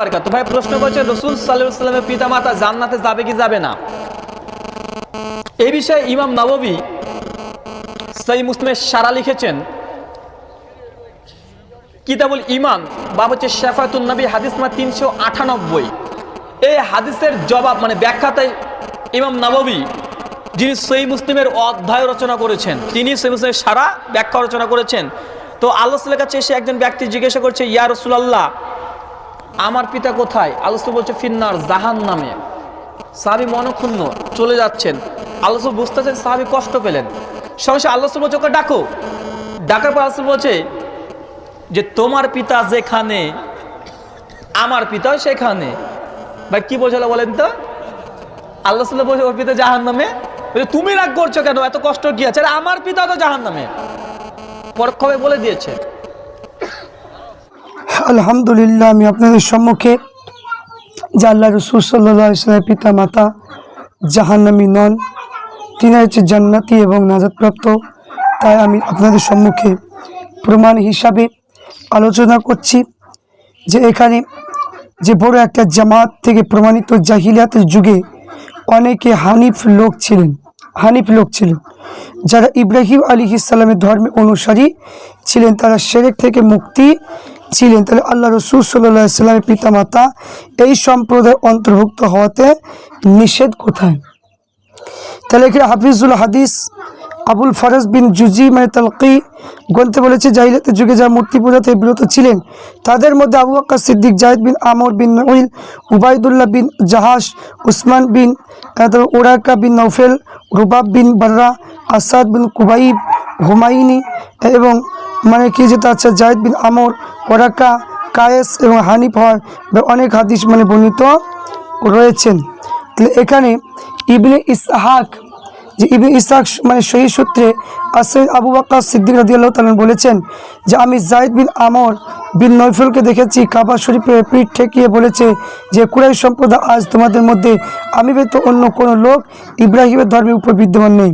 বারাকাতুহু। ভাই প্রশ্ন করছে, রসুল সাল্লামের পিতা মাতা জান্নাতে যাবে কি যাবে না? এই বিষয়ে ইমাম নববী সেই মুসলিমের সারা লিখেছেন। কিতাবুল ইমান বা হচ্ছে শেফাতুল নবী, হাদিস মা তিনশো আটানব্বই। এই হাদিসের জবাব মানে ব্যাখ্যাতে ইমাম নববী যিনি সেই মুসলিমের অধ্যায় রচনা করেছেন, তিনি সেই মুসলিমের সারা ব্যাখ্যা রচনা করেছেন। তো আল্লাহ কাছে এসে একজন ব্যক্তি জিজ্ঞাসা করছে, ইয়া রসুলাল্লাহ আমার পিতা কোথায়? আল্লাহ বলছে, ফিন্নার জাহান নামে সাহাবি মনক্ষুণ্ণ, চলে যাচ্ছেন। আল্লাহ বুঝতেছেন, সাহাবি কষ্ট পেলেন। সঙ্গে সঙ্গে আল্লাহ বলছে, ওকে ডাকো। ডাকার পর আল্লাহ বলছে যে, তোমার পিতা যেখানে, আমার পিতাও সেখানে। ভাই, কি বোঝালো বলেন তো? আল্লাহ সাল্লাহ বলছে, ওর পিতা জাহান নামে তুমি রাগ করছ কেন? এত কষ্ট কি আছে? আমার পিতা তো জাহান নামে পরক্ষভাবে বলে দিয়েছে। আলহামদুলিল্লাহ, আমি আপনাদের সম্মুখে যে আল্লাহ রসুল সাল্লাহ ইসলামের পিতা মাতা জাহান্নামী নন তিনি হচ্ছে জান্নাতি এবং নাজাদপ্রাপ্ত তাই আমি আপনাদের সম্মুখে প্রমাণ হিসাবে আলোচনা করছি যে এখানে যে বড় একটা জামাত থেকে প্রমাণিত জাহিলিয়াতের যুগে অনেকে হানিফ লোক ছিলেন, হানিফ লোক ছিলেন যারা ইব্রাহিম আলী ইসলামের ধর্মে অনুসারী ছিলেন, তারা সেরেক থেকে মুক্তি ছিলেন, তাহলে আল্লাহ রসুল সাল্লাহ সাল্লামের পিতামাতা এই সম্প্রদায় অন্তর্ভুক্ত হওয়াতে নিষেধ কোথায়? তাহলে এখানে হাফিজুল হাদিস আবুল ফরাজ বিন জুজি মানে তালকি গ্রন্থে বলেছে জাহিলাতের যুগে যারা মূর্তি পূজাতে বিরত ছিলেন, তাদের মধ্যে আবু আক্কা সিদ্দিক, জাহিদ বিন আমর বিন নঈল উবায়দুল্লাহ বিন জাহাস উসমান বিন, তারপর Waraqa bin Nawfal Rubab bin Barra, Asad bin Khubaib, হুমায়ুনি এবং মানে কি যেটা আছে, জাহিদ বিন আমর, ওরাকা, কায়েস এবং হানিফ হওয়ার অনেক হাদিস মানে বর্ণিত রয়েছেন। তাহলে এখানে ইবনে ইসহাক, যে ইবনে ইসহাক মানে সহি সূত্রে আসেদ আবু বাক্কা সিদ্দিক রাদিয়াল্লাহু তাআলা বলেছেন যে, আমি জাইদ বিন আমর বিন নৈফলকে দেখেছি, কাবা শরীফে পিঠ ঠেকিয়ে বলেছে যে কুরাই সম্প্রদায় আজ তোমাদের মধ্যে আমি ব্যতীত অন্য কোনো লোক ইব্রাহিমের ধর্মের উপর বিদ্যমান নেই।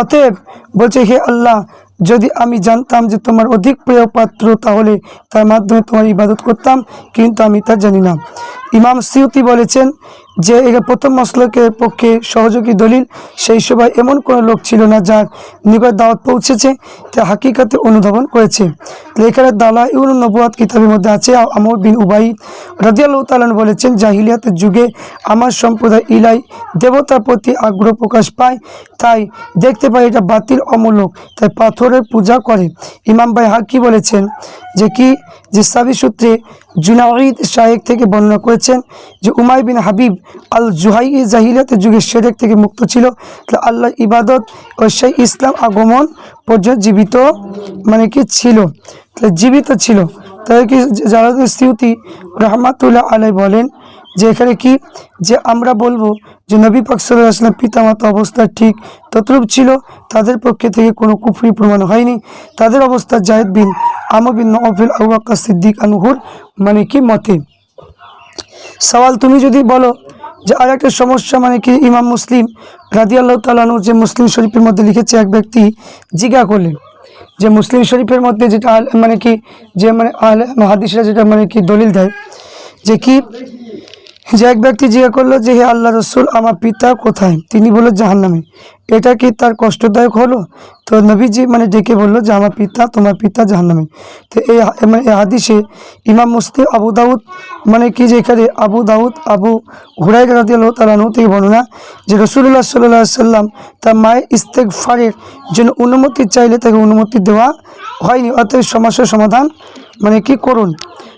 অতএব বলছে, হে আল্লাহ যদি আমি জানতাম যে তোমার অধিক প্রিয় পাত্র, তাহলে তার মাধ্যমে তোমার ইবাদত করতাম, কিন্তু আমি তা জানি না। ইমাম সিউতি বলেছেন যে প্রথম মসলকের পক্ষে সহযোগী দলিল, সেই সময় এমন কোনো লোক ছিল না যার নিকট দাওয়াত পৌঁছেছে, তা হাকিকাতে অনুধাবন করেছে। লেখার দালা ইউন নবুয়াত কিতাবের মধ্যে আছে আমর বিন উবাই রাজিয়াল্লাহ তালন বলেছেন, জাহিলিয়াতের যুগে আমার সম্প্রদায় ইলাই দেবতার প্রতি আগ্রহ প্রকাশ পায়, তাই দেখতে পাই এটা বাতিল অমূলক, তাই পাথরের পূজা করে। ইমাম ভাই হাকি বলেছেন যে কি, যে সাবি সূত্রে জুনাইদ শাহেক থেকে বর্ণনা করেছেন যে উমাই বিন হাবিব আল জুহাই জাহিলিয়াতের যুগে শেরেক থেকে মুক্ত ছিল। তাহলে আল্লাহ ইবাদত ও সেই ইসলাম আগমন পর্যন্ত জীবিত মানে কি ছিল? জীবিত ছিল। তাই কি জালাদুল সিউতি রহমাতুল্লাহ আলাই বলেন যে এখানে কি? যে আমরা বলব যে নবী পাক সাল্লাহ আসলাম পিতামাতা অবস্থা ঠিক ততরূপ ছিল, তাদের পক্ষে থেকে কোনো কুফরি প্রমাণ হয়নি। তাদের অবস্থা জাহেদ বিন আমর বিন নফিল আবু বাক্কা সিদ্দিক আনুহুর মানে কি মতে? সওয়াল তুমি যদি বলো যে আর একটা সমস্যা মানে কি? ইমাম মুসলিম রাদি আল্লাহ তালানু যে মুসলিম শরীফের মধ্যে লিখেছে, এক ব্যক্তি জিজ্ঞা করলেন যে মুসলিম শরীফের মধ্যে যেটা মানে কি, যে মানে আল মহাদিসরা যেটা মানে কি দলিল দেয়, যে কি যে এক ব্যক্তি জিজ্ঞা করল যে, হে আল্লাহ রসুল, আমার পিতা কোথায়? তিনি বলল, জাহান্নামে। এটা কি তার কষ্টদায়ক হলো? তো নবীজি মানে ডেকে বলল যে, আমার পিতা, তোমার পিতা জাহান্নামে। তো এই মানে হাদিসে ইমাম মুসলিম আবু দাউদ মানে কি যে এখানে আবু দাউদ, আবু হুরাই রাদি আল্লাহ তালানু থেকে বর্ণনা যে রসুল্লাহ সাল্লাহ সাল্লাম তার মায়ের ইস্তেক ফারের জন্য অনুমতি চাইলে তাকে অনুমতি দেওয়া হয়নি। অতএব সমস্যার সমাধান মানে কি করুন?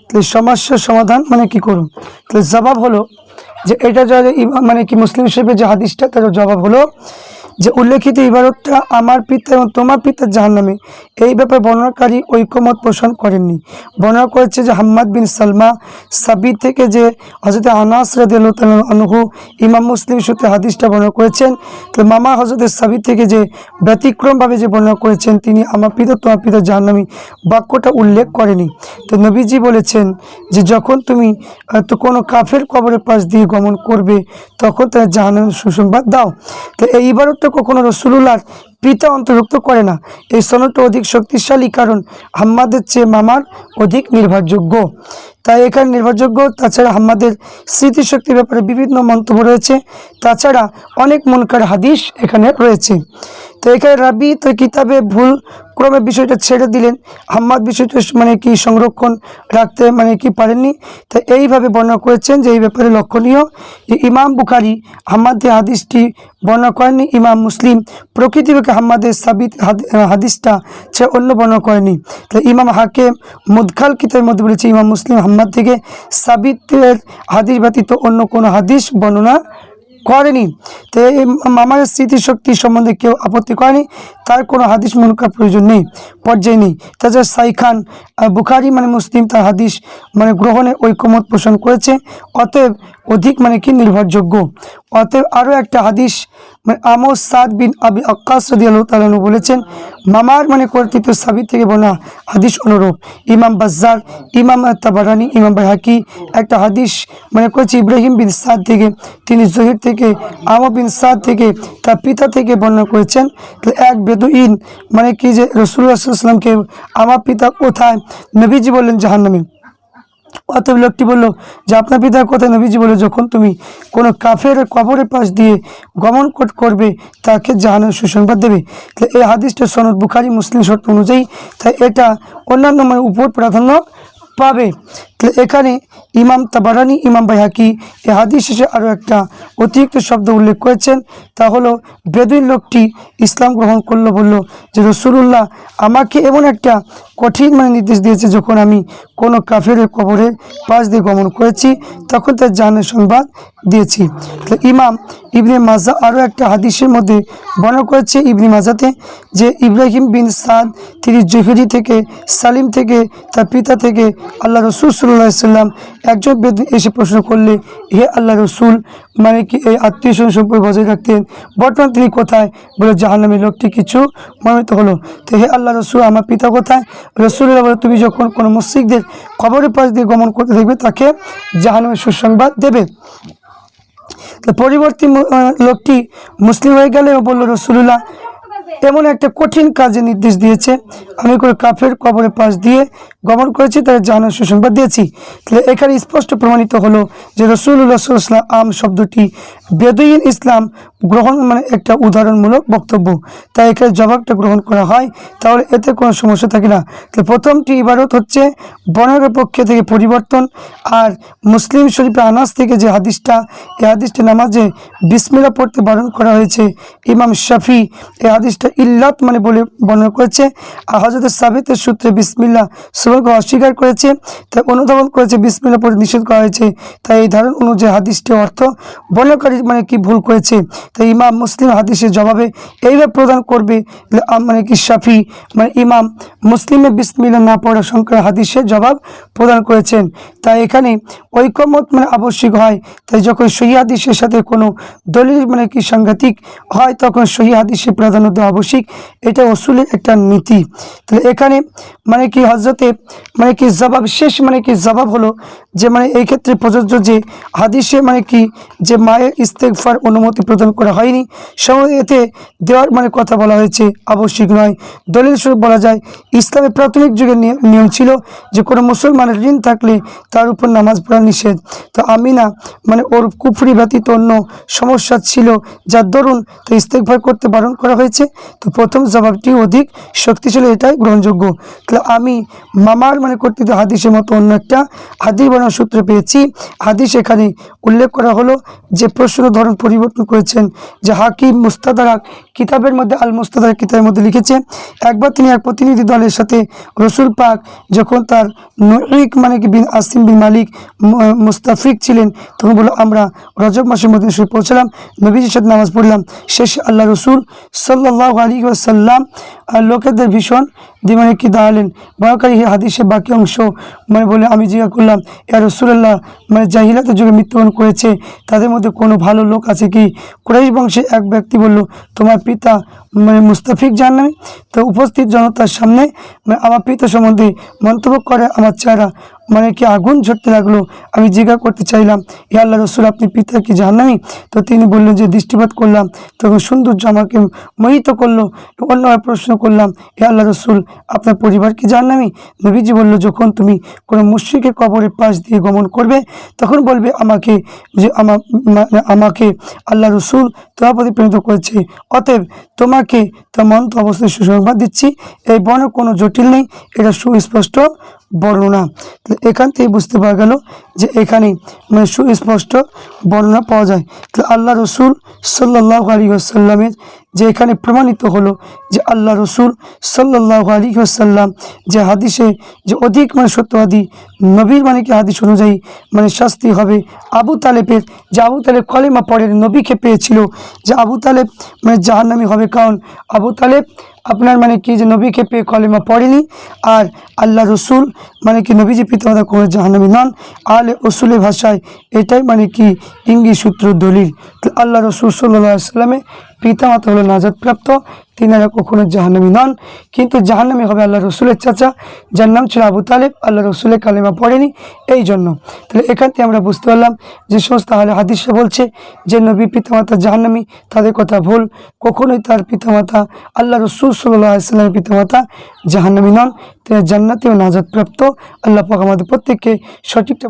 তাহলে সমস্যার সমাধান মানে কি করুন? তাহলে জবাব হলো যে এটা যা মানে কি মুসলিম শরীফের যে হাদিসটা, তার জবাব হলো যে উল্লেখিত ইবারতটা আমার পিতা এবং তোমার পিতার জাহান্নামে। এই ব্যাপারে বর্ণনাকারী ঐকমত পোষণ করেননি। বর্ণনা করেছে যে হাম্মাদ বিন সালমা সাবি থেকে যে হজরত আনাস আনহু ইমাম মুসলিম সূত্রে হাদিসটা বর্ণনা করেছেন, তো মামা হজরত সাবি থেকে যে ব্যতিক্রমভাবে যে বর্ণনা করেছেন, তিনি আমার পিতা, তোমার পিতা জাহান্নামী বাক্যটা উল্লেখ করেনি তো নবীজি বলেছেন যে যখন তুমি তো কোনো কাফের কবরের পাশ দিয়ে গমন করবে, তখন তার জাহান্নামের সুসংবাদ দাও। তো এই ইবারতটা কখনো রসুলুল্লাহর পিতা অন্তর্ভুক্ত করে না। এই সনদটা অধিক শক্তিশালী কারণ হাম্মাদের চেয়ে মামার অধিক নির্ভরযোগ্য। তাই এখানে নির্ভরযোগ্য, তাছাড়া হাম্মাদের স্মৃতিশক্তির ব্যাপারে বিভিন্ন মন্তব্য রয়েছে। তাছাড়া অনেক মনকার হাদিস এখানে রয়েছে। এখানে রাবি তো কিতাবে ভুল ক্রমে বিষয়টা ছেড়ে দিলেন। হাম্মাদ বিষয়টা মানে কি সংরক্ষণ রাখতে মানে কি পারেননি? তো এইভাবে বর্ণনা করেছেন যে এই ব্যাপারে লক্ষণীয় যে ইমাম বুখারি হাম্মাদের হাদিসটি বর্ণনা করেননি, ইমাম মুসলিম প্রকৃতিকে হাম্মাদের সাবিত হাদি- হাদিসটা সে অন্য বর্ণনা করেনি। তো ইমাম হাকিম মুদখাল কিতাবের মধ্যে বলেছে, ইমাম মুসলিম হাম্মাদ থেকে সাবিতের হাদিস ব্যতীত অন্য কোনো হাদিস বর্ণনা করেনি। তো এই মামার স্মৃতিশক্তি সম্বন্ধে কেউ আপত্তি করেনি, তার কোনো হাদিস মনুকার প্রয়োজন নেই, পর্যায়ে নেই। তাছাড়া সাই খান বুখারি মানে মুসলিম তার হাদিস মানে গ্রহণে ঐকমত পোষণ করেছে, অতএব অধিক মানে কি নির্ভরযোগ্য? অতএব আরও একটা হাদিস মানে আমর সাদ বিন আবি আক্কাস রদিয়াল্লাহু তাআলা বলেছেন মামার মানে কর্তৃত্ব সাবিত থেকে বনা হাদিস অনুরূপ। ইমাম বাজ্জার ইমাম তাবারানি, ইমাম বাইহাকি একটা হাদিস মানে করেছে ইব্রাহিম বিন সাদ থেকে। তিনি জহির থেকে, আমর বিন সাদ থেকে তার পিতা থেকে বর্ণনা করেছেন। এক বেদুইন মানে কি যে রসুল্লাহ সাল্লামকে আমার পিতা কোথায়? নবীজি বললেন জাহান্নামে। অতএব লোকটি বলল, যে আপনার পিতার কথা নবীজি বলে যখন তুমি কোনো কাফের কবরের পাশ দিয়ে গমন কোট করবে, তাকে জাহানের সুসংবাদ দেবে। এই হাদিসটা সনদ বুখারি, মুসলিম শর্ত অনুযায়ী তাই এটা অন্যান্য উপর প্রাধান্য পাবে। তাহলে এখানে ইমাম তাবারানি, ইমাম বাইহাকি এই হাদিস শেষে আরও একটা অতিরিক্ত শব্দ উল্লেখ করেছেন। তা হলো, বেদুইন লোকটি ইসলাম গ্রহণ করল, বলল যে রসুল্লাহ আমাকে এমন একটা কঠিন মানে নির্দেশ দিয়েছে যখন আমি কোনো কাফের কবরের পাশ দিয়ে গমন করেছি, তখন তার জানের সংবাদ দিয়েছি। তাহলে ইমাম ইবনে মাজা আরও একটা হাদিসের মধ্যে বর্ণনা করেছে ইবনে মাজাতে যে, ইব্রাহিম বিন সাদ, তিনি জহিরি থেকে, সালিম থেকে, তার পিতা থেকে আল্লাহ রসুল সাল্লাম একজন বেদ এসে প্রশ্ন করলে, হে আল্লাহ রসুল মানে কি এই আত্মীয় স্বজন সম্পর্ক বজায় রাখতেন? বর্তমান তিনি কোথায়? বলে জাহান্নামী লোকটি কিছু মনোনীত হলো। তো, হে আল্লাহ রসুল, আমার পিতা কোথায়? রসুল্লাহ বলে, তুমি যখন কোনো মসজিদদের খবরের পাশ দিয়ে গমন করতে দেখবে তাকে জাহান্নামের সুসংবাদ দেবে। তো, পরিবর্তী লোকটি মুসলিম হয়ে গেলে ও বলল রসুল্লাহ এমন একটা কঠিন কাজে নির্দেশ দিয়েছে। আমি করে কাফের কবরের পাশ দিয়ে গমন করেছি তারা জানার সুসংবাদ দিয়েছি। তাহলে এখানে স্পষ্ট প্রমাণিত হলো যে রসুল্লাহ সাল্লাম আম শব্দটি বেদুইন ইসলাম গ্রহণ মানে একটা উদাহরণমূলক বক্তব্য। তাই এখানে জবাবটা গ্রহণ করা হয়, তাহলে এতে কোনো সমস্যা থাকে না। তাহলে প্রথমটি ইবারত হচ্ছে বর্ণের পক্ষে থেকে পরিবর্তন আর মুসলিম শরীফে আনাস থেকে যে হাদিসটা, এই হাদিসটা নামাজে বিসমিল্লা পড়তে বারণ করা হয়েছে, ইমাম শাফি এই হাদিসটা ইল্লাত মানে বলে বর্ণনা করেছে। আর হজরত সাবিতের সূত্রে বিসমিল্লা সুবর্গ অস্বীকার করেছে তাই অনুধাবন করেছে বিসমিল্লা পড়ে নিষেধ করা হয়েছে। তাই এই ধারণ অনুযায়ী হাদিসটি অর্থ বর্ণকারী মানে কি ভুল করেছে? তাই ইমাম মুসলিম হাদিসের জবাবে এইভাবে প্রদান করবে মানে কি শাফি মানে ইমাম মুসলিমে বিসমিল্লা না পড়া সংখ্যা হাদিসের জবাব প্রদান করেছেন। তাই এখানে ঐকমত মানে আবশ্যিক হয়। তাই যখন সহি হাদিসের সাথে কোনো দলিল মানে কি সাংঘাতিক হয়, তখন সহি হাদিসে প্রাধান্য দেওয়া আবশ্যিক, এটা অসুলের একটা নীতি। তাহলে এখানে মানে কি হজরতে মানে কি জবাব, শেষ মানে কি জবাব হলো যে মানে এই ক্ষেত্রে প্রযোজ্য যে হাদিসে মানে কি যে মায়ের ইস্তেকফার অনুমতি প্রদান করা হয়নি সঙ্গে এতে দেওয়ার মানে কথা বলা হয়েছে, আবশ্যিক নয়। দলিল স্বরূপ বলা যায় ইসলামের প্রাথমিক যুগের নিয়- নিয়ম ছিল যে কোনো মুসলমানের ঋণ থাকলে তার উপর নামাজ পড়া নিষেধ। তো আমি না মানে ওর কুফরি ব্যতীত অন্য সমস্যা ছিল, যার দরুন তো ইস্তেকভার করতে বারণ করা হয়েছে। তো প্রথম জবাবটি অধিক শক্তিশালী, এটাই গ্রহণযোগ্য। তাহলে আমি মামার মানে কর্তৃত্ব হাদিসের মতো অন্য একটা হাদিস বানানোর সূত্র পেয়েছি। হাদিস এখানে উল্লেখ করা হলো যে প্রশ্ন ধরন পরিবর্তন করেছেন, যে হাকিম মুস্তাদারাক কিতাবের মধ্যে আল মুস্তাদার কিতাবের মধ্যে লিখেছে একবার তিনি এক প্রতিনিধি দলের সাথে রসুল পাক যখন তার নরিক মানে কি বিন আসিম বিন মালিক মুস্তাফিক ছিলেন, তখন বলল, আমরা রজব মাসের মধ্যে পৌঁছলাম, নবীজির সাথে নামাজ পড়লাম। শেষে আল্লাহ রসুল সাল্লাহ আলী ওয়াসাল্লাম, আর লোকেদের ভীষণ দিয়ে মানে কি দাঁড়ালেন। বয়াকারী হাদিসের বাকি অংশ মানে বলে আমি জিজ্ঞাসা করলাম, ইয়া রসুল্লাহ মানে জাহিলাতের যুগে মৃত্যুবরণ করেছে, তাদের মধ্যে কোনো ভালো লোক আছে কি? কুরাইশ বংশে এক ব্যক্তি বলল, তোমার পিতা মানে মুস্তাফিক জান তো উপস্থিত জনতার সামনে মানে আমার পিতা সম্বন্ধে মন্তব্য করে আমার চেহারা মানে কি আগুন ঝরতে লাগল। আমি জিজ্ঞা করতে চাইলাম, এ আল্লাহ রসুল, আপনি পিতা কি জাহান্নামি? তো তিনি বললেন, যে দৃষ্টিপাত করলাম তখন সৌন্দর্য আমাকে মোহিত করল। অন্যভাবে প্রশ্ন করলাম, এ আল্লাহ রসুল, আপনার পরিবার কি জাহান্নামি? নবীজি বলল, যখন তুমি কোনো মুশ্রিকের কবরের পাশ দিয়ে গমন করবে, তখন বলবে আমাকে যে আমার আমাকে আল্লাহ রসুল তোমার প্রতি প্রেরিত করেছে। অতএব তোমাকে তেমন তো অবস্থায় সুসংবাদ দিচ্ছি। এই বর্ণ কোনো জটিল নেই, এটা সুস্পষ্ট বর্ণনা। এখান থেকে বুঝতে পারা গেল যে এখানে মানে সুস্পষ্ট বর্ণনা পাওয়া যায়। তাহলে আল্লাহ রসুল সাল্লাহ আলী আসাল্লামের যে এখানে প্রমাণিত হলো যে আল্লাহ রসুল সাল্লাহ আলী আসাল্লাম যে হাদিসে যে অধিক মানে সত্যবাদী নবীর মানে কি হাদিস অনুযায়ী মানে শাস্তি হবে, আবু তালেবের যে আবু তালেব কলেমা পরের নবীকে পেয়েছিল, যে আবু তালেব মানে জাহান্নামি হবে। কারণ আবু তালেব আপনার মানে কি যে নবীকে পেয়ে কলেমা পড়েনি? আর আল্লাহ রসুল মানে কি নবীজি পিতামাতা কোনো জাহানবী নন? আলে রসুলের ভাষায় এটাই মানে কি ইঙ্গি সূত্র, দলিল। আল্লাহ রসুল সাল্লামে পিতামাতা হলো নাজাদপ্রাপ্ত তিনারা কখনো জাহান্নামি নন। কিন্তু জাহান্নামি হবে আল্লাহ রসুলের চাচা, যার নাম ছিল আবু তালেব। আল্লাহ রসুলের কালেমা পড়েনি এই জন্য তাহলে এখান থেকে আমরা বুঝতে পারলাম যে সমস্ত আহলে হাদিসে বলছে যে নবী পিতামাতা জাহান্নামি, তাদের কথা ভুল। কখনোই তার পিতামাতা আল্লাহ রসুল সাল্লাহ পিতামাতা জাহান্নামি নন। তিনি জান্নাতি ও নাজাদপ্রাপ্ত আল্লাহ পাক আমাদের প্রত্যেককে সঠিকটা